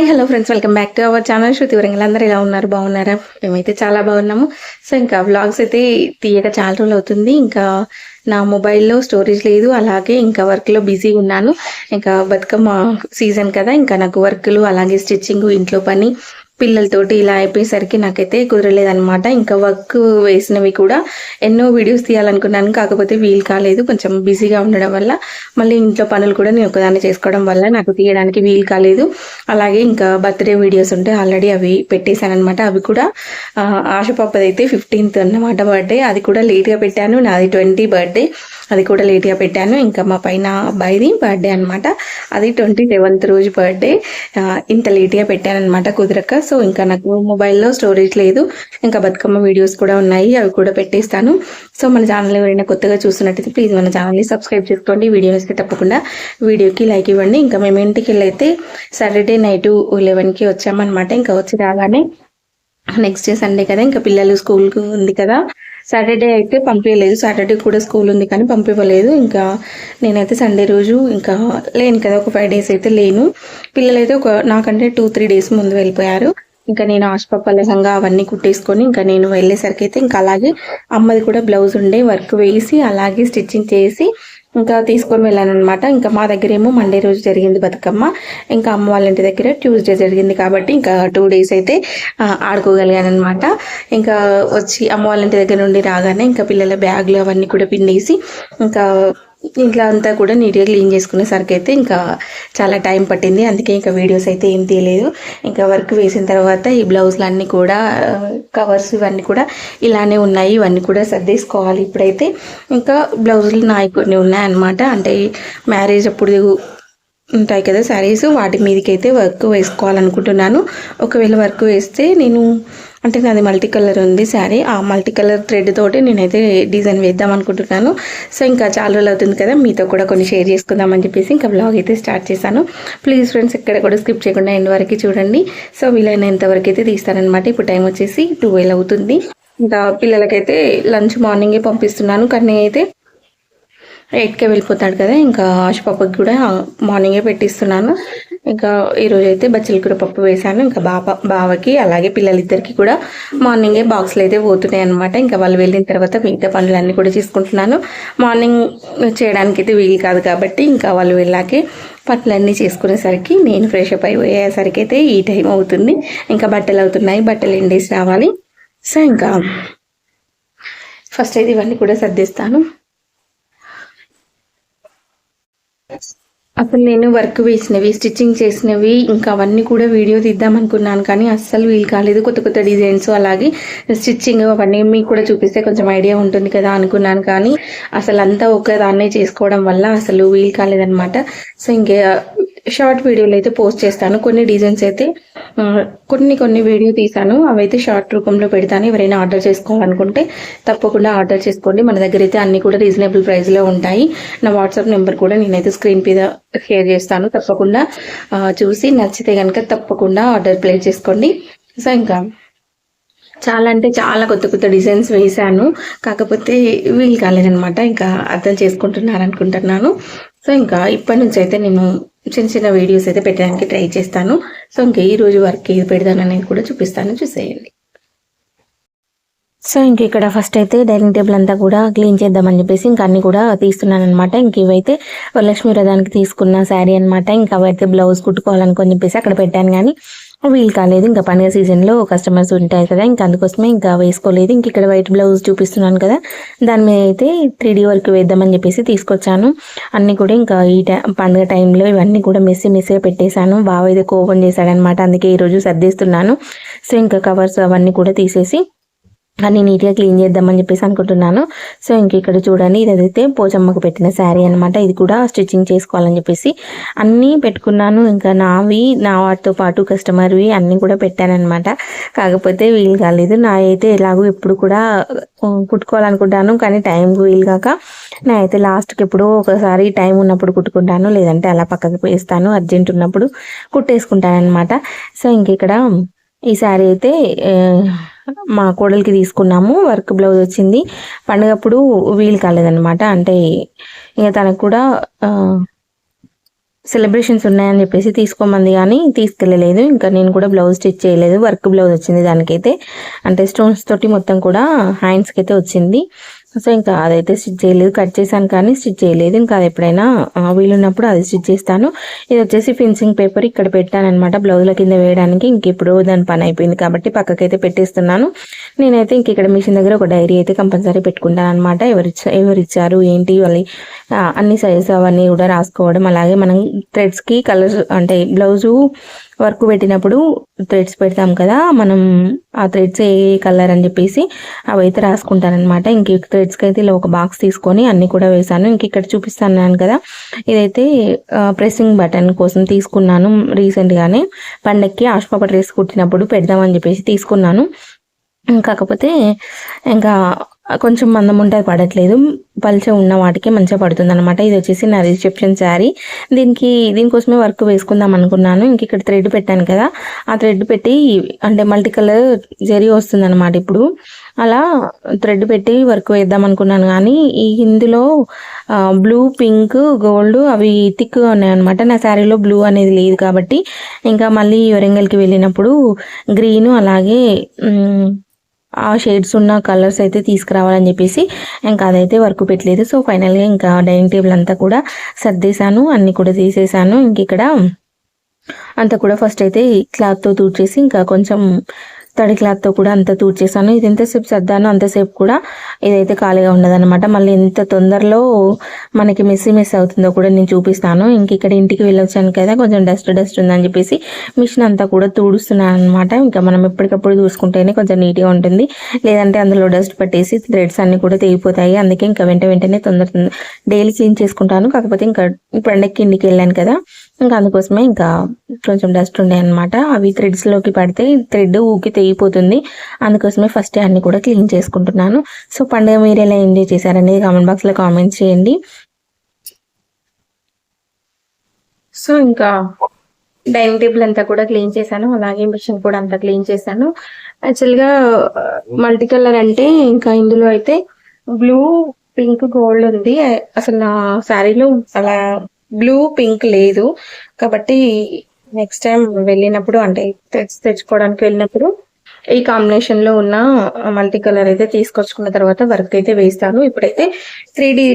Hi hello friends welcome back to our channel. Shruti Warangal. అందరూ ఎలా ఉన్నారు? బాగున్నారా? మేమైతే చాలా బాగున్నాము. సో ఇంకా వ్లాగ్స్ అయితే తీయక చాలా రోజులు అవుతుంది. ఇంకా నా మొబైల్లో స్టోరేజ్ లేదు. అలాగే ఇంకా వర్క్లో బిజీ ఉన్నాను. ఇంకా బతుకమ్మ సీజన్ కదా. ఇంకా నాకు వర్క్లు అలాగే స్టిచ్చింగ్ ఇంట్లో పని పిల్లలతోటి ఇలా అయిపోయేసరికి నాకైతే కుదరలేదనమాట ఇంకా వర్క్ వేసినవి కూడా ఎన్నో వీడియోస్ తీయాలనుకున్నాను. కాకపోతే వీలు కాలేదు. కొంచెం బిజీగా ఉండడం వల్ల మళ్ళీ ఇంట్లో పనులు కూడా నేను ఒకదాన్ని చేసుకోవడం వల్ల నాకు తీయడానికి వీలు కాలేదు. అలాగే ఇంకా బర్త్డే వీడియోస్ ఉంటే ఆల్రెడీ అవి పెట్టేశాను అనమాట అవి కూడా ఆ, అయితే ఫిఫ్టీన్త్ అన్నమాట బర్త్డే. అది కూడా లేట్గా పెట్టాను. నాది ట్వంటీ బర్త్డే. అది కూడా లేట్గా పెట్టాను. ఇంకా మా పైన అబ్బాయిది బర్త్డే అనమాట అది ట్వంటీ సెవెంత్ రోజు బర్త్డే. ఇంత లేట్గా పెట్టాను అనమాట కుదరక. సో ఇంకా నాకు మొబైల్లో స్టోరేజ్ లేదు. ఇంకా బతుకమ్మ వీడియోస్ కూడా ఉన్నాయి. అవి కూడా పెట్టేస్తాను. సో మన ఛానల్ ఎవరైనా కొత్తగా చూస్తున్నట్టయితే ప్లీజ్ మన ఛానల్ని సబ్స్క్రైబ్ చేసుకోండి. వీడియోస్కి తప్పకుండా వీడియోకి లైక్ ఇవ్వండి. ఇంకా మేము ఇంటికి వెళ్ళి అయితే సాటర్డే నైట్ లెవెన్కి వచ్చామన్నమాట. ఇంకా వచ్చి రాగానే నెక్స్ట్ డే సండే కదా ఇంకా పిల్లలు స్కూల్కి ఉంది కదా. సాటర్డే అయితే పంపించలేదు సాటర్డే కూడా స్కూల్ ఉంది కానీ పంపించలేదు ఇంకా నేనైతే సండే రోజు ఇంకా లేను కదా ఒక ఫైవ్ డేస్ అయితే లేను. పిల్లలైతే ఒక నాకంటే టూ త్రీ డేస్ ముందు వెళ్ళిపోయారు. ఇంకా నేను ఆశపప్ప లెహంగా అవన్నీ కుట్టేసుకొని ఇంకా నేను వెళ్ళేసరికి అయితే ఇంకా అలాగే అమ్మది కూడా బ్లౌజ్ ఉండే వర్క్ వేసి అలాగే స్టిచ్చింగ్ చేసి ఇంకా తీసుకొని వెళ్ళాను అనమాట ఇంకా మా దగ్గర ఏమో మండే రోజు జరిగింది బతుకమ్మ. ఇంకా అమ్మ వాళ్ళ ఇంటి దగ్గర ట్యూస్డే జరిగింది కాబట్టి ఇంకా టూ డేస్ అయితే ఆడుకోగలిగాను అనమాట ఇంకా వచ్చి అమ్మ వాళ్ళ ఇంటి దగ్గర నుండి రాగానే ఇంకా పిల్లల బ్యాగులు అవన్నీ కూడా పిండేసి ఇంకా ఇంట్లో అంతా కూడా నీట్గా క్లీన్ చేసుకునేసరికి అయితే ఇంకా చాలా టైం పట్టింది. అందుకే ఇంకా వీడియోస్ అయితే ఏం తీయలేదు. ఇంకా వర్క్ వేసిన తర్వాత ఈ బ్లౌజులు అన్నీ కూడా కవర్స్ ఇవన్నీ కూడా ఇలానే ఉన్నాయి. ఇవన్నీ కూడా సర్దేసుకోవాలి ఇప్పుడైతే. ఇంకా బ్లౌజులు నాయి కొన్ని ఉన్నాయన్నమాట. అంటే మ్యారేజ్ అప్పుడు ఉంటాయి కదా శారీస్. వాటి మీదకి అయితే వర్క్ వేసుకోవాలనుకుంటున్నాను. ఒకవేళ వర్క్ వేస్తే నేను అంటే నాది మల్టీ కలర్ ఉంది శారీ. ఆ మల్టీ కలర్ థ్రెడ్ తోటి నేనైతే డిజైన్ వేద్దాం అనుకుంటున్నాను. సో ఇంకా చాలా రోజులు అవుతుంది కదా మీతో కూడా కొన్ని షేర్ చేసుకుందాం అని చెప్పేసి ఇంకా బ్లాగ్ అయితే స్టార్ట్ చేశాను. ప్లీజ్ ఫ్రెండ్స్ ఇక్కడ కూడా స్కిప్ చేయకుండా ఎండ్ వరకు చూడండి. సో వీలైనంత వరకు అయితే తీస్తానన్నమాట ఇప్పుడు టైం వచ్చేసి ట్వెల్వ్ అవుతుంది. ఇంకా పిల్లలకైతే లంచ్ మార్నింగే పంపిస్తున్నాను. కానీ అయితే ఎయిట్కే వెళ్ళిపోతాడు కదా ఇంకా ఆశ పాపకి కూడా మార్నింగే పెట్టిస్తున్నాను. ఇంకా ఈరోజు అయితే బచ్చల కూర పప్పు వేశాను. ఇంకా బాప బావకి అలాగే పిల్లలిద్దరికి కూడా మార్నింగే బాక్స్లు అయితే పోతున్నాయి అనమాట ఇంకా వాళ్ళు వెళ్ళిన తర్వాత మిగతా పనులన్నీ కూడా చేసుకుంటున్నాను. మార్నింగ్ చేయడానికి అయితే వీలు కాదు కాబట్టి ఇంకా వాళ్ళు వెళ్ళాకే పనులన్నీ చేసుకునేసరికి నేను ఫ్రెష్ అప్ అయిపోయేసరికి అయితే ఈ టైం అవుతుంది. ఇంకా బట్టలు అవుతున్నాయి. బట్టలు ఎండేసి రావాలి. సో ఇంకా ఫస్ట్ అయితే ఇవన్నీ కూడా సర్దిస్తాను. అసలు నేను వర్క్ వేసినవి స్టిచ్చింగ్ చేసినవి ఇంకా అవన్నీ కూడా వీడియో తీద్దాం అనుకున్నాను కానీ అస్సలు వీలు కాలేదు. కొత్త కొత్త డిజైన్స్ అలాగే స్టిచ్చింగ్ అవన్నీ మీకు కూడా చూపిస్తే కొంచెం ఐడియా ఉంటుంది కదా అనుకున్నాను కానీ అసలు అంతా ఒకదాన్నే చేసుకోవడం వల్ల అసలు వీలు కాలేదనమాట సో ఇంకే షార్ట్ వీడియోలు అయితే పోస్ట్ చేస్తాను. కొన్ని డిజైన్స్ అయితే కొన్ని కొన్ని వీడియో తీసాను అవైతే షార్ట్ రూపంలో పెడతాను. ఎవరైనా ఆర్డర్ చేసుకోవాలనుకుంటే తప్పకుండా ఆర్డర్ చేసుకోండి. మన దగ్గర అయితే అన్ని కూడా రీజనబుల్ ప్రైస్లో ఉంటాయి. నా వాట్సాప్ నెంబర్ కూడా నేనైతే స్క్రీన్ మీద షేర్ చేస్తాను. తప్పకుండా చూసి నచ్చితే కనుక తప్పకుండా ఆర్డర్ ప్లేస్ చేసుకోండి. సో ఇంకా చాలా అంటే చాలా కొత్త కొత్త డిజైన్స్ వేశాను. కాకపోతే వీలు కాలేదనమాట ఇంకా అర్థం చేసుకుంటున్నారు అనుకుంటున్నాను సో ఇంకా ఇప్పటి నుంచి అయితే నేను చిన్న చిన్న వీడియోస్ అయితే పెట్టడానికి ట్రై చేస్తాను. సో ఇంకా ఈ రోజు వర్క్ ఏది పెడతాను అనేది కూడా చూపిస్తాను. చూసేయండి. సో ఇంక ఇక్కడ ఫస్ట్ అయితే డైనింగ్ టేబుల్ అంతా కూడా క్లీన్ చేద్దామని చెప్పేసి ఇంకా అన్ని కూడా తీస్తున్నాను అనమాట ఇంక ఇవైతే వరలక్ష్మి వ్రతానికి తీసుకున్న శారీ అనమాట ఇంకా అవైతే బ్లౌజ్ కుట్టుకోవాలనుకొని చెప్పేసి అక్కడ పెట్టాను. కానీ వీలు కాలేదు. ఇంకా పండుగ సీజన్లో కస్టమర్స్ ఉంటాయి కదా ఇంకా అందుకోసమే ఇంకా వేసుకోలేదు. ఇంక ఇక్కడ వైట్ బ్లౌజ్ చూపిస్తున్నాను కదా దాని మీద అయితే త్రీ డీ వర్క్ వేద్దామని చెప్పేసి తీసుకొచ్చాను. అన్నీ కూడా ఇంకా ఈ టై పండుగ టైంలో ఇవన్నీ కూడా మెస్సి మెస్సిగా పెట్టేశాను. బావ అయితే కోపం చేశాడనమాట అందుకే ఈరోజు సర్దిస్తున్నాను. సో ఇంకా కవర్స్ అవన్నీ కూడా తీసేసి అన్ని నీట్గా క్లీన్ చేద్దామని చెప్పేసి అనుకుంటున్నాను. సో ఇంక ఇక్కడ చూడండి ఇదైతే పోచమ్మకు పెట్టిన శారీ అనమాట ఇది కూడా స్టిచ్చింగ్ చేసుకోవాలని చెప్పేసి అన్నీ పెట్టుకున్నాను. ఇంకా నావి నా వాటితో పాటు కస్టమర్వి అన్నీ కూడా పెట్టానన్నమాట. కాకపోతే వీలు కాలేదు. నా అయితే ఎలాగో ఎప్పుడు కూడా కుట్టుకోవాలనుకుంటాను. కానీ టైంకి వీలు కాక నా అయితే లాస్ట్కి ఎప్పుడో ఒకసారి టైం ఉన్నప్పుడు కుట్టుకుంటాను. లేదంటే అలా పక్కకి వేస్తాను. అర్జెంట్ ఉన్నప్పుడు కుట్టేసుకుంటాను అనమాట సో ఇంక ఇక్కడ ఈ శారీ అయితే మా కోడలికి తీసుకున్నాము. వర్క్ బ్లౌజ్ వచ్చింది. పండుగప్పుడు వీలు కాలేదనమాట అంటే ఇక తనకు కూడా సెలబ్రేషన్స్ ఉన్నాయని చెప్పేసి తీసుకోమంది కానీ తీసుకెళ్ళలేదు. ఇంకా నేను కూడా బ్లౌజ్ స్టిచ్ చేయలేదు. వర్క్ బ్లౌజ్ వచ్చింది దానికైతే. అంటే స్టోన్స్ తోటి మొత్తం కూడా హ్యాండ్స్కి అయితే వచ్చింది. సో ఇంకా అదైతే స్టిచ్ చేయలేదు. కట్ చేశాను కానీ స్టిచ్ చేయలేదు. ఇంకా అది ఎప్పుడైనా వీలున్నప్పుడు అది స్టిచ్ చేస్తాను. ఇది వచ్చేసి ఫిన్సింగ్ పేపర్ ఇక్కడ పెట్టానమాట బ్లౌజ్ల కింద వేయడానికి. ఇంక ఇప్పుడు దాని పని అయిపోయింది కాబట్టి పక్కకైతే పెట్టేస్తున్నాను. నేనైతే ఇంక ఇక్కడ మిషన్ దగ్గర ఒక డైరీ అయితే కంపల్సరీ పెట్టుకుంటాను అనమాట ఎవరు ఇచ్చారు ఏంటి వాళ్ళు అన్ని సైజెస్ అవన్నీ కూడా రాసుకోవడం. అలాగే మనం థ్రెడ్స్కి కలర్స్ అంటే బ్లౌజు వర్క్ పెట్టినప్పుడు థ్రెడ్స్ పెడతాం కదా మనం ఆ థ్రెడ్స్ ఏ కలర్ అని చెప్పేసి అవి అయితే రాసుకుంటానమాట ఇంక థ్రెడ్స్కి అయితే ఇలా ఒక బాక్స్ తీసుకొని అన్ని కూడా వేసాను ఇంక ఇక్కడ చూపిస్తాను కదా ఇదైతే ప్రెస్సింగ్ బటన్ కోసం తీసుకున్నాను రీసెంట్గానే పండక్కి ఆష్పాప డ్రెస్ కుట్టినప్పుడు పెడదామని చెప్పేసి తీసుకున్నాను. కాకపోతే ఇంకా కొంచెం మందం ఉంటే పడట్లేదు. పలిచే ఉన్న వాటికి మంచిగా పడుతుంది అనమాట ఇది వచ్చేసి నా రిసెప్షన్ శారీ. దీనికి దీనికోసమే వర్క్ వేసుకుందాం అనుకున్నాను. ఇంక ఇక్కడ థ్రెడ్ పెట్టాను కదా. ఆ థ్రెడ్ పెట్టి అంటే మల్టీ కలర్ జరీ వస్తుంది అనమాట ఇప్పుడు. అలా థ్రెడ్ పెట్టి వర్క్ వేద్దాం అనుకున్నాను కానీ ఈ ఇందులో బ్లూ పింక్ గోల్డ్ అవి థిక్గా ఉన్నాయన్నమాట. నా శారీలో బ్లూ అనేది లేదు కాబట్టి ఇంకా మళ్ళీ వరంగల్కి వెళ్ళినప్పుడు గ్రీను అలాగే ఆ షేడ్స్ ఉన్న కలర్స్ అయితే తీసుకురావాలని చెప్పేసి ఇంకా అదైతే వర్క్ పెట్టలేదు. సో ఫైనల్గా ఇంకా డైనింగ్ టేబుల్ అంతా కూడా సర్దేశాను. అన్నీ కూడా తీసేసాను ఇంక ఇక్కడ అంతా కూడా ఫస్ట్ అయితే క్లాత్తో తూడ్చేసి ఇంకా కొంచెం తడి క్లాత్తో కూడా అంతా తూడ్చేసాను ఇది ఎంతసేపు సర్దాను అంతసేపు కూడా ఇదైతే ఖాళీగా ఉండదన్నమాట. మళ్ళీ ఎంత తొందరలో మనకి మెస్సీ మెస్ అవుతుందో కూడా నేను చూపిస్తాను. ఇంక ఇక్కడ ఇంటికి వెళ్ళొచ్చాను కదా కొంచెం డస్ట్ డస్ట్ ఉందని చెప్పేసి మిషన్ అంతా కూడా తూడుస్తున్నాను అనమాట ఇంకా మనం ఎప్పటికప్పుడు చూసుకుంటేనే కొంచెం నీట్గా ఉంటుంది. లేదంటే అందులో డస్ట్ పట్టేసి థ్రెడ్స్ అన్ని కూడా తెగిపోతాయి. అందుకే ఇంకా వెంట వెంటనే తొందర డైలీ క్లీన్ చేసుకుంటాను. కాకపోతే ఇంకా పండక్కి ఇంటికి వెళ్ళాను కదా ఇంకా అందుకోసమే ఇంకా కొంచెం డస్ట్ ఉండే అనమాట అవి థ్రెడ్స్లోకి పడితే థ్రెడ్ ఊకి తెగిపోతుంది. అందుకోసమే ఫస్ట్ అన్ని కూడా క్లీన్ చేసుకుంటున్నాను. సో పండుగ మీరు ఎలా ఎంజాయ్ చేశారనేది కామెంట్ బాక్స్లో కామెంట్ చేయండి. సో ఇంకా డైనింగ్ టేబుల్ అంతా కూడా క్లీన్ చేశాను. అలాగే మిషన్ కూడా అంతా క్లీన్ చేశాను. యాక్చువల్గా మల్టీ కలర్ అంటే ఇంకా ఇందులో అయితే బ్లూ పింక్ గోల్డ్ ఉంది. అసలు నా శారీలో అలా బ్లూ పింక్ లేదు. కాబట్టి నెక్స్ట్ టైం వెళ్ళినప్పుడు అంటే తెచ్చి తెచ్చుకోవడానికి వెళ్ళినప్పుడు ఈ కాంబినేషన్లో ఉన్న మల్టీ కలర్ అయితే తీసుకొచ్చుకున్న తర్వాత వర్క్ అయితే వేస్తాను ఇప్పుడైతే three D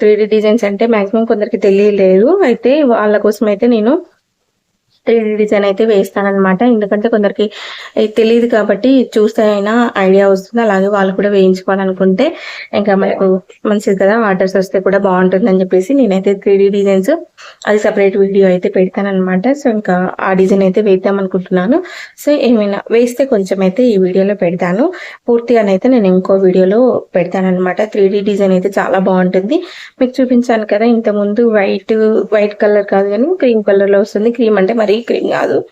three D designs అంటే మాక్సిమం కొందరికి తెలియలేదు. అయితే వాళ్ళ కోసం అయితే నేను త్రీ డి డిజైన్ అయితే వేస్తానన్నమాట. ఎందుకంటే కొందరికి తెలియదు కాబట్టి చూస్తే అయినా ఐడియా వస్తుంది. అలాగే వాళ్ళు కూడా వేయించుకోవాలనుకుంటే ఇంకా మనకు మంచిది కదా వాటర్స్ వస్తే కూడా బాగుంటుంది అని చెప్పేసి నేనైతే త్రీ డిజైన్స్ అది సపరేట్ వీడియో అయితే పెడతానమాట సో ఇంకా ఆ డిజైన్ అయితే వేద్దాం అనుకుంటున్నాను సో ఏమైనా వేస్తే కొంచెం అయితే ఈ వీడియోలో పెడతాను. పూర్తిగానైతే నేను ఇంకో వీడియోలో పెడతానమాట త్రీ డి డిజైన్ అయితే చాలా బాగుంటుంది. మీకు చూపించాను కదా ఇంతకుముందు వైట్ వైట్ కలర్ కాదు కానీ క్రీమ్ కలర్లో వస్తుంది. క్రీమ్ అంటే మరి క్రీమ్ కాదు.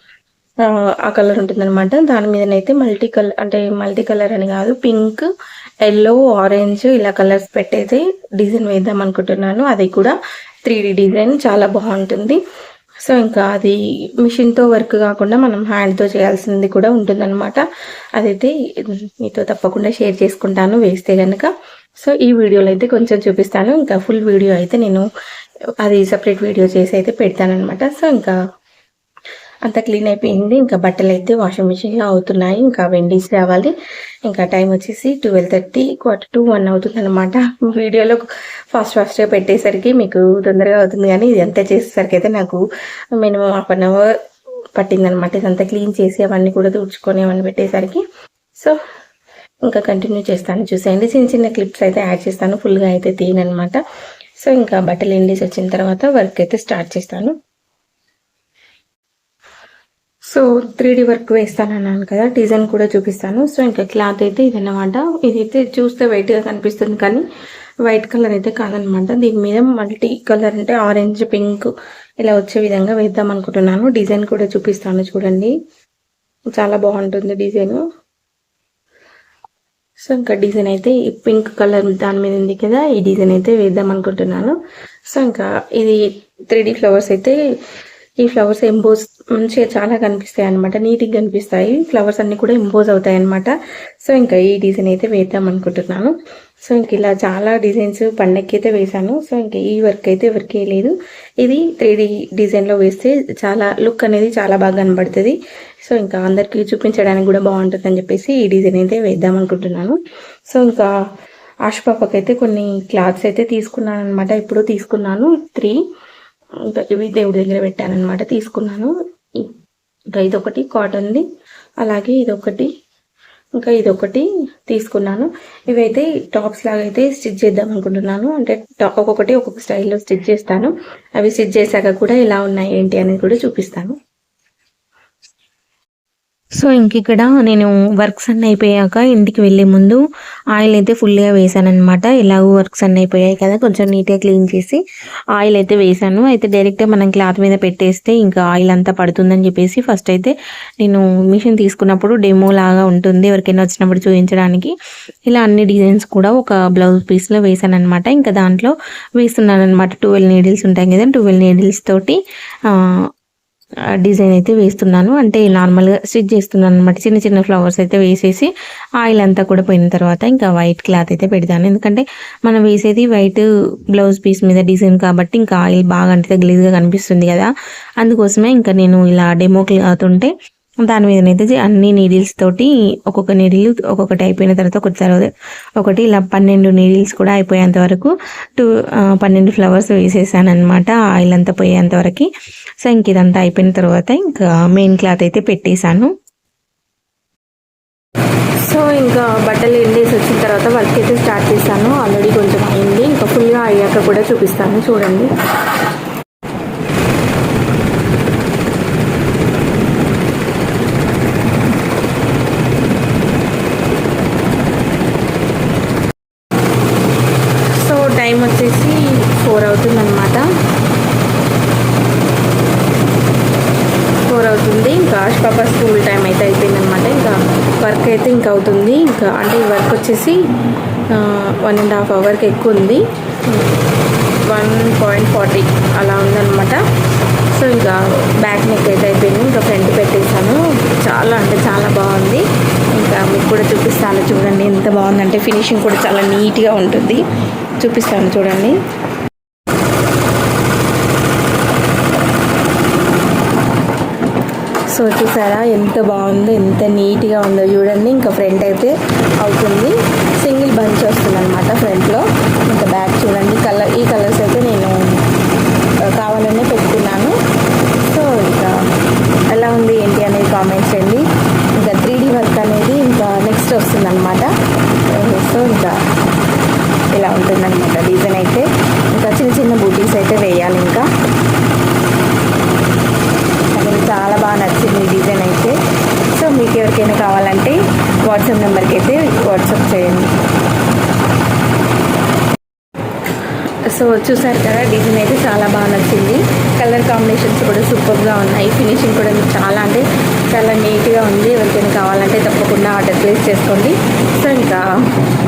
ఆ, కలర్ ఉంటుందన్నమాట. దాని మీదనైతే మల్టీ కలర్ అంటే మల్టీ కలర్ అని కాదు. పింక్ ఎల్లో ఆరెంజ్ ఇలా కలర్స్ పెట్టేది డిజైన్ వేద్దాం అనుకుంటున్నాను. అది కూడా త్రీ డిజైన్ చాలా బాగుంటుంది. సో ఇంకా అది మిషన్తో వర్క్ కాకుండా మనం హ్యాండ్తో చేయాల్సింది కూడా ఉంటుందన్నమాట. అదైతే మీతో తప్పకుండా షేర్ చేసుకుంటాను వేస్తే కనుక సో ఈ వీడియోలో అయితే కొంచెం చూపిస్తాను. ఇంకా ఫుల్ వీడియో అయితే నేను అది సపరేట్ వీడియో చేసి అయితే పెడతానమాట సో ఇంకా అంత క్లీన్ అయిపోయింది. ఇంకా బట్టలు అయితే వాషింగ్ మిషన్లో అవుతున్నాయి. ఇంకా వెండీస్ రావాలి. ఇంకా టైం వచ్చేసి twelve thirty quarter to one అవుతుంది అనమాట వీడియోలో ఫాస్ట్ ఫాస్ట్గా పెట్టేసరికి మీకు తొందరగా అవుతుంది. కానీ ఇది అంతా చేసేసరికి అయితే నాకు మినిమం హాఫ్ అన్ అవర్ పట్టిందనమాట ఇదంతా క్లీన్ చేసి అవన్నీ కూడా తుడుచుకొని అవన్నీ పెట్టేసరికి. సో ఇంకా కంటిన్యూ చేస్తాను. చూసేయండి. చిన్న చిన్న క్లిప్స్ అయితే యాడ్ చేస్తాను. ఫుల్గా అయితే తీయనమాట సో ఇంకా బట్టలు ఎండేసి వచ్చిన తర్వాత వర్క్ అయితే స్టార్ట్ చేస్తాను. సో త్రీ డి వర్క్ వేస్తాను అన్నాను కదా డిజైన్ కూడా చూపిస్తాను. సో ఇంకా క్లాత్ అయితే ఇదన్నమాట. ఇదైతే చూస్తే వైట్గా కనిపిస్తుంది కానీ వైట్ కలర్ అయితే కాదనమాట దీని మీద మల్టీ కలర్ అంటే ఆరెంజ్ పింక్ ఇలా వచ్చే విధంగా వేద్దాం అనుకుంటున్నాను. డిజైన్ కూడా చూపిస్తాను చూడండి. చాలా బాగుంటుంది డిజైన్ సో ఇంకా డిజైన్ అయితే ఈ పింక్ కలర్ దాని మీద ఉంది కదా ఈ డిజైన్ అయితే వేద్దాం అనుకుంటున్నాను. సో ఇంకా ఇది త్రీ ఫ్లవర్స్ అయితే ఈ ఫ్లవర్స్ ఎంబోజ్ మంచిగా చాలా కనిపిస్తాయి అనమాట నీట్గా కనిపిస్తాయి. ఫ్లవర్స్ అన్ని కూడా ఎంబోజ్ అవుతాయి అనమాట సో ఇంకా ఈ డిజైన్ అయితే వేద్దాం అనుకుంటున్నాను. సో ఇంక ఇలా చాలా డిజైన్స్ పండక్కి అయితే వేశాను. సో ఇంకా ఈ వర్క్ అయితే ఎవరికే లేదు. ఇది త్రీ డి డిజైన్లో వేస్తే చాలా లుక్ అనేది చాలా బాగా కనబడుతుంది. సో ఇంకా అందరికీ చూపించడానికి కూడా బాగుంటుంది అని చెప్పేసి ఈ డిజైన్ అయితే వేద్దాం అనుకుంటున్నాను. సో ఇంకా ఆశపాపకి కొన్ని క్లాత్స్ అయితే తీసుకున్నాను అనమాట ఇప్పుడు తీసుకున్నాను త్రీ. ఇవి దేవుడి దగ్గర పెట్టాను అనమాట తీసుకున్నాను ఇంకా ఇదొకటి కాటన్ది అలాగే ఇదొకటి ఇంకా ఇదొకటి తీసుకున్నాను. ఇవైతే టాప్స్ లాగా అయితే స్టిచ్ చేద్దాం అనుకుంటున్నాను. అంటే టాప్ ఒక్కొక్కటి ఒక్కొక్క స్టైల్లో స్టిచ్ చేస్తాను. అవి స్టిచ్ చేశాక కూడా ఎలా ఉన్నాయి ఏంటి అనేది కూడా చూపిస్తాను. సో ఇంక ఇక్కడ నేను వర్క్స్ అన్నీ అయిపోయాక ఇంటికి వెళ్ళే ముందు ఆయిల్ అయితే ఫుల్గా వేసాను అనమాట ఎలాగో వర్క్స్ అన్నీ అయిపోయాయి కదా కొంచెం నీట్గా క్లీన్ చేసి ఆయిల్ అయితే వేసాను. అయితే డైరెక్ట్గా మనం క్లాత్ మీద పెట్టేస్తే ఇంకా ఆయిల్ అంతా పడుతుందని చెప్పేసి ఫస్ట్ అయితే నేను మిషన్ తీసుకున్నప్పుడు డెమో లాగా ఉంటుంది ఎవరికైనా వచ్చినప్పుడు చూపించడానికి. ఇలా అన్ని డిజైన్స్ కూడా ఒక బ్లౌజ్ పీస్లో వేసాను అనమాట ఇంకా దాంట్లో వేస్తున్నాను అనమాట ట్వెల్వ్ నీడిల్స్ ఉంటాయి కదా ట్వెల్వ్ నీడిల్స్ తోటి డిజైన్ అయితే వేస్తున్నాను. అంటే నార్మల్గా స్టిచ్ చేస్తున్నాను అనమాట చిన్న చిన్న ఫ్లవర్స్ అయితే వేసేసి ఆయిల్ అంతా కూడా పోయిన తర్వాత ఇంకా వైట్ క్లాత్ అయితే పెడతాను. ఎందుకంటే మనం వేసేది వైట్ బ్లౌజ్ పీస్ మీద డిజైన్ కాబట్టి ఇంకా ఆయిల్ బాగా అంటే గ్లీజ్గా కనిపిస్తుంది కదా. అందుకోసమే ఇంకా నేను ఇలా డెమో క్లాత్ ఉంటే దాని మీదనైతే అన్ని నీడిల్స్ తోటి ఒక్కొక్క నీడిల్ ఒక్కొక్కటి అయిపోయిన తర్వాత ఒకటి తర్వాత ఒకటి ఇలా పన్నెండు నీడిల్స్ కూడా అయిపోయేంత వరకు టూ పన్నెండు ఫ్లవర్స్ వేసేసాను అనమాట ఆయిల్ అంతా పోయేంత వరకు. సో ఇంక ఇదంతా అయిపోయిన తర్వాత ఇంకా మెయిన్ క్లాత్ అయితే పెట్టేశాను. సో ఇంకా బట్టలు ఎండేసి వచ్చిన తర్వాత వర్క్ అయితే స్టార్ట్ చేశాను. ఆల్రెడీ కొంచెం అయింది. ఇంకా ఫుల్గా అయ్యాక కూడా చూపిస్తాను. చూడండి సో టైం వచ్చేసి ఫోర్ అవుతుందన్నమాట ఫోర్ అవుతుంది ఇంకా ఆష్ పాప స్కూల్ టైం అయితే అయిపోయిందనమాట ఇంకా వర్క్ అయితే ఇంకా అవుతుంది. ఇంకా అంటే ఈ వర్క్ వచ్చేసి వన్ అండ్ హాఫ్ అవర్కి ఎక్కువ ఉంది. వన్ పాయింట్ ఫార్టీ అలా ఉందన్నమాట. సో ఇంకా బ్యాక్ నెక్ అయితే అయిపోయింది. ఇంకా ఫ్రంట్ పెట్టేసాను చాలా అంటే చాలా బాగుంది. ఇంకా మీకు కూడా చూపిస్తాను చూడండి ఎంత బాగుందంటే ఫినిషింగ్ కూడా చాలా నీట్గా ఉంటుంది. చూపిస్తాను చూడండి. సో చూసారా ఎంత బాగుందో ఎంత నీట్గా ఉందో చూడండి. ఇంకా ఫ్రంట్ అయితే అవుతుంది. సింగిల్ బంచ్ వస్తుంది అనమాట ఫ్రంట్లో ఇంకా బ్యాక్ చూడండి కలర్ ఈ కలర్స్ అయితే నేను కావాలనే పెట్టుకున్నాను సో ఇంకా ఎలా ఉంది ఏంటి అనేది కామెంట్స్ చేయండి ఇంకా త్రీ వర్క్ అనేది ఇంకా నెక్స్ట్ వస్తుంది అనమాట సో ఇంకా ఇలా ఉంటుందన్నమాట డిజైన్ అయితే ఇంకా చిన్న చిన్న బూటీస్ అయితే వేయాలి ఇంకా చాలా బాగా నచ్చింది డిజైన్ అయితే సో మీకు ఎవరికైనా కావాలంటే వాట్సాప్ నెంబర్కి అయితే వాట్సాప్ చేయండి సో చూసారు కదా డిజైన్ అయితే చాలా బాగా నచ్చింది. కలర్ కాంబినేషన్స్ కూడా సూపర్గా ఉన్నాయి. ఫినిషింగ్ కూడా చాలా అంటే చాలా నీట్గా ఉంది. ఎవరికైనా కావాలంటే తప్పకుండా ఆర్డర్ ప్లేస్ చేసుకోండి. సో ఇంకా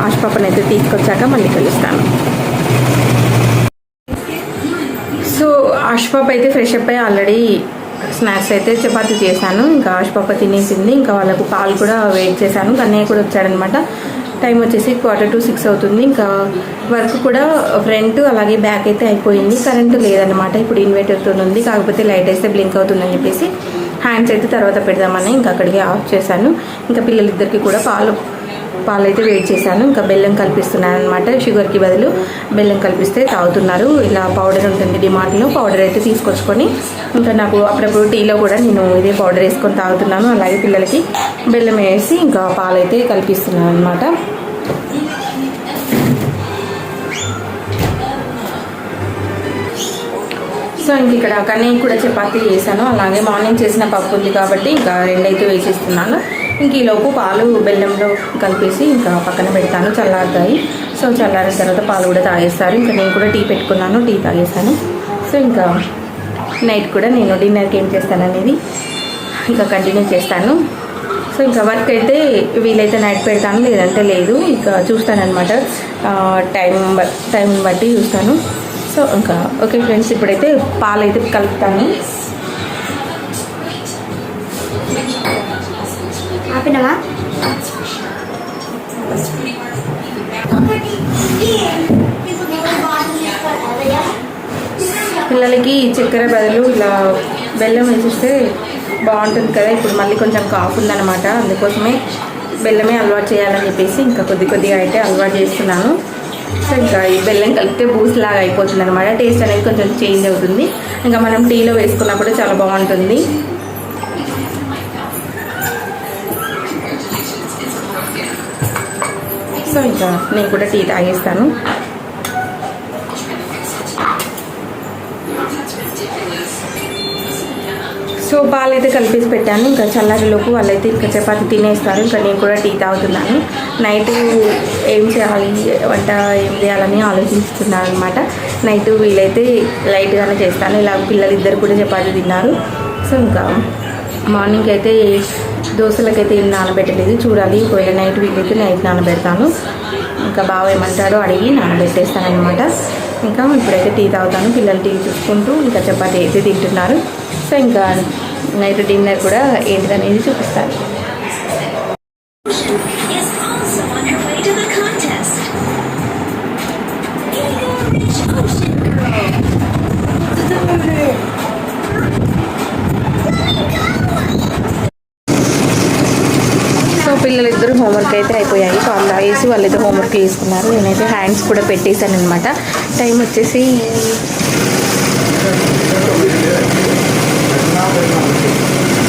ఆశపాపను అయితే తీసుకొచ్చాక మళ్ళీ కలుస్తాను. సో ఆశపాప అయితే ఫ్రెష్ అప్ అయ్యి ఆల్రెడీ స్నాక్స్ అయితే చపాతీ చేశాను. ఇంకా ఆశపాప తినేసింది. ఇంకా వాళ్ళకు పాలు కూడా వెయిట్ చేశాను. కన్నయ్య కూడా వచ్చాడనమాట. టైం వచ్చేసి క్వార్టర్ టు సిక్స్ అవుతుంది. ఇంకా వర్క్ కూడా ఫ్రంట్ అలాగే బ్యాక్ అయితే అయిపోయింది. కరెంటు లేదనమాట ఇప్పుడు ఇన్వర్టర్తో ఉంది. కాకపోతే లైట్ అయితే బ్లింక్ అవుతుందని చెప్పేసి హ్యాండ్స్ అయితే తర్వాత పెడదామని ఇంకా అక్కడికి ఆఫ్ చేశాను. ఇంకా పిల్లలిద్దరికి కూడా పాలు పాలు అయితే వేడి చేశాను. ఇంకా బెల్లం కల్పిస్తున్నాను అనమాట షుగర్కి బదులు బెల్లం కల్పిస్తే తాగుతున్నారు. ఇలా పౌడర్ ఉంటుంది డిమార్ట్లో. పౌడర్ అయితే తీసుకొచ్చుకొని ఇంకా నాకు అప్పుడప్పుడు టీలో కూడా నేను ఇదే పౌడర్ వేసుకొని తాగుతున్నాను. అలాగే పిల్లలకి బెల్లం వేసి ఇంకా పాలు అయితే కల్పిస్తున్నాను అనమాట సో ఇంక ఇక్కడ కన్నీ కూడా చపాతీ చేశాను. అలాగే మార్నింగ్ చేసిన పప్పు ఉంది కాబట్టి ఇంకా రెండైతే వేసేస్తున్నాను. ఇంక ఈలోపు పాలు బెల్లంలో కలిపేసి ఇంకా పక్కన పెడతాను చల్లారుతాయి. సో చల్లారిన తర్వాత పాలు కూడా తాగేస్తారు. ఇంకా నేను కూడా టీ పెట్టుకున్నాను టీ తాగేస్తాను సో ఇంకా నైట్ కూడా నేను డిన్నర్కి ఏం చేస్తాను అనేది ఇంకా కంటిన్యూ చేస్తాను. సో ఇంకా వర్క్ అయితే వీలైతే నైట్ పెడతాను లేదంటే లేదు. ఇంకా చూస్తానమాట టైం టైం బట్టి చూస్తాను. సో ఇంకా ఓకే ఫ్రెండ్స్ ఇప్పుడైతే పాలు అయితే కలుపుతాను. ఆపినవా? పిల్లలకి చక్కెర బదులు ఇలా బెల్లం వేసిస్తే బాగుంటుంది కదా. ఇప్పుడు మళ్ళీ కొంచెం కాఫ్ ఉందన్నమాట. అందుకోసమే బెల్లమే అలవాటు చేయాలని చెప్పేసి ఇంకా కొద్ది కొద్దిగా అయితే అలవాటు చేస్తున్నాను. సో ఇంకా ఈ బెల్లం కలిపితే బూస్ లాగా అయిపోతుంది అనమాట టేస్ట్ అనేది కొంచెం చేంజ్ అవుతుంది. ఇంకా మనం టీలో వేసుకున్నప్పుడు చాలా బాగుంటుంది. సో ఇంకా నేను కూడా టీ తాగేస్తాను. సో పాలు అయితే కలిపేసి పెట్టాను. ఇంకా చల్లారిలోపు వాళ్ళైతే ఇంకా చపాతి తినేస్తారు. ఇంకా నేను కూడా టీ తాగుతున్నాను. నైట్ ఏం చేయాలి వంట ఏం చేయాలని ఆలోచిస్తున్నాను అనమాట నైట్ వీలైతే లైట్గానే చేస్తాను. ఇలా పిల్లలు ఇద్దరు కూడా చపాతి తిన్నారు. సో ఇంకా మార్నింగ్ అయితే దోశలకైతే ఏం నానబెట్టలేదు. చూడాలి ఒకవేళ నైట్ వీలైతే నైట్ నానబెడతాను. ఇంకా బావ ఏమంటాడో అడిగి నానబెట్టేస్తాను అనమాట ఇంకా ఇప్పుడైతే టీ తాగుతాను. పిల్లలు టీ చూసుకుంటూ ఇంకా చపాతి అయితే తింటున్నారు. సో ఇంకా నైట్ డిన్నర్ కూడా ఏంటిదనేది చూపిస్తాను. అయితే అయిపోయాయి. కామండ్రా వేసి వాళ్ళైతే హోంవర్క్ చేసుకున్నారు. నేనైతే హ్యాండ్స్ కూడా పెట్టేశాను అనమాట టైం వచ్చేసి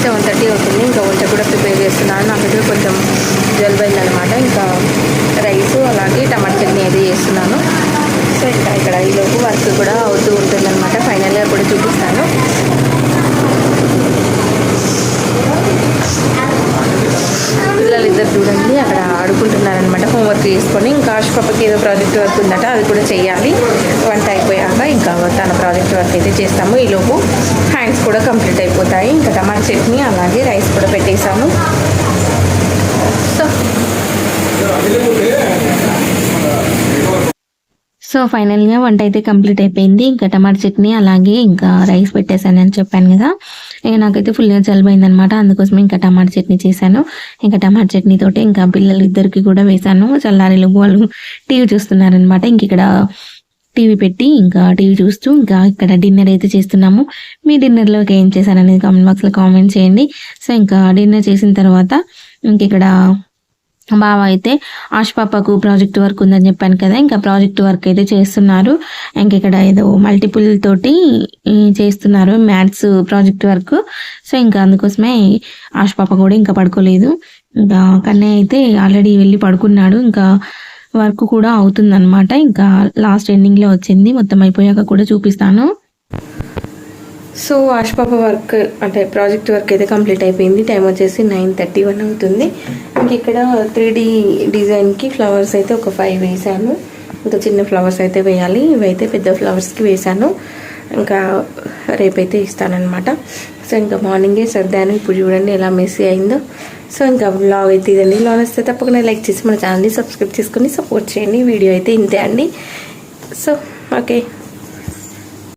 సెవెన్ థర్టీ అవుతుంది. ఇంకా వంట కూడా ప్రిపేర్ చేస్తున్నాను. నాకైతే కొంచెం జలుబైంది అనమాట ఇంకా రైస్ అలాగే టమాటా చట్నీ అయితే చేస్తున్నాను. సో ఇంకా ఇక్కడ ఈలోపు వర్క్ కూడా అవుతూ ఉంటుంది అనమాట ఫైనల్గా కూడా చూపిస్తాను పిల్లలు ఇద్దరు చూడండి అక్కడ ఆడుకుంటున్నారనమాట హోంవర్క్ చేసుకొని పాపకి ఏదో ప్రాజెక్ట్ వర్క్ ఉందట అది కూడా చేయాలి. వంట అయిపోయాక ఇంకా తన ప్రాజెక్ట్ వర్క్ అయితే చేస్తాము. ఈలోపు హ్యాండ్స్ కూడా కంప్లీట్ అయిపోతాయి. ఇంకా టమాటా చట్నీ అలాగే రైస్ కూడా పెట్టేసాము సో సో ఫైనల్గా వంట అయితే కంప్లీట్ అయిపోయింది. ఇంకా టమాటా చట్నీ అలాగే ఇంకా రైస్ పెట్టేశాను అని చెప్పాను కదా. ఇక నాకైతే ఫుల్గా జలుబైంది అనమాట అందుకోసం ఇంకా టమాటా చట్నీ చేశాను. ఇంకా టమాటా చట్నీతోటి ఇంకా పిల్లలు ఇద్దరికి కూడా వేశాను. చల్లారిలో వాళ్ళు టీవీ చూస్తున్నారనమాట ఇంక ఇక్కడ టీవీ పెట్టి ఇంకా టీవీ చూస్తూ ఇంకా ఇక్కడ డిన్నర్ అయితే చేస్తున్నాము. మీ డిన్నర్లోకి ఏం చేశారనేది కామెంట్ బాక్స్లో కామెంట్ చేయండి. సో ఇంకా డిన్నర్ చేసిన తర్వాత ఇంక ఇక్కడ బావ అయితే ఆశ పాపకు ప్రాజెక్ట్ వర్క్ ఉందని చెప్పాను కదా ఇంకా ప్రాజెక్ట్ వర్క్ అయితే చేస్తున్నారు. ఇంక ఇక్కడ ఏదో మల్టిపుల్ తోటి చేస్తున్నారు మ్యాథ్స్ ప్రాజెక్ట్ వర్క్. సో ఇంకా అందుకోసమే ఆశ పాప కూడా ఇంకా పడుకోలేదు. ఇంకా కన్నయ్య అయితే ఆల్రెడీ వెళ్ళి పడుకున్నాడు. ఇంకా వర్క్ కూడా అవుతుందన్నమాట. ఇంకా లాస్ట్ ఎండింగ్లో వచ్చింది. మొత్తం అయిపోయాక కూడా చూపిస్తాను. సో ఆశపాప వర్క్ అంటే ప్రాజెక్ట్ వర్క్ అయితే కంప్లీట్ అయిపోయింది. టైం వచ్చేసి నైన్ థర్టీ వన్ అవుతుంది. ఇంక ఇక్కడ త్రీ డీ డిజైన్కి ఫ్లవర్స్ అయితే ఒక ఫైవ్ వేసాను. ఇంకా చిన్న ఫ్లవర్స్ అయితే వేయాలి. ఇవైతే పెద్ద ఫ్లవర్స్కి వేసాను. ఇంకా రేపైతే ఇస్తానమాట సో ఇంకా మార్నింగే సర్దాను. ఇప్పుడు చూడండి ఎలా మెస్సీ అయిందో. సో ఇంకా బ్లాగ్ అయితే ఇదండి. బ్లాగ్ వస్తే తప్పకుండా లైక్ చేసి మన ఛానల్ని సబ్స్క్రైబ్ చేసుకొని సపోర్ట్ చేయండి. వీడియో అయితే ఇంతే అండి. So okay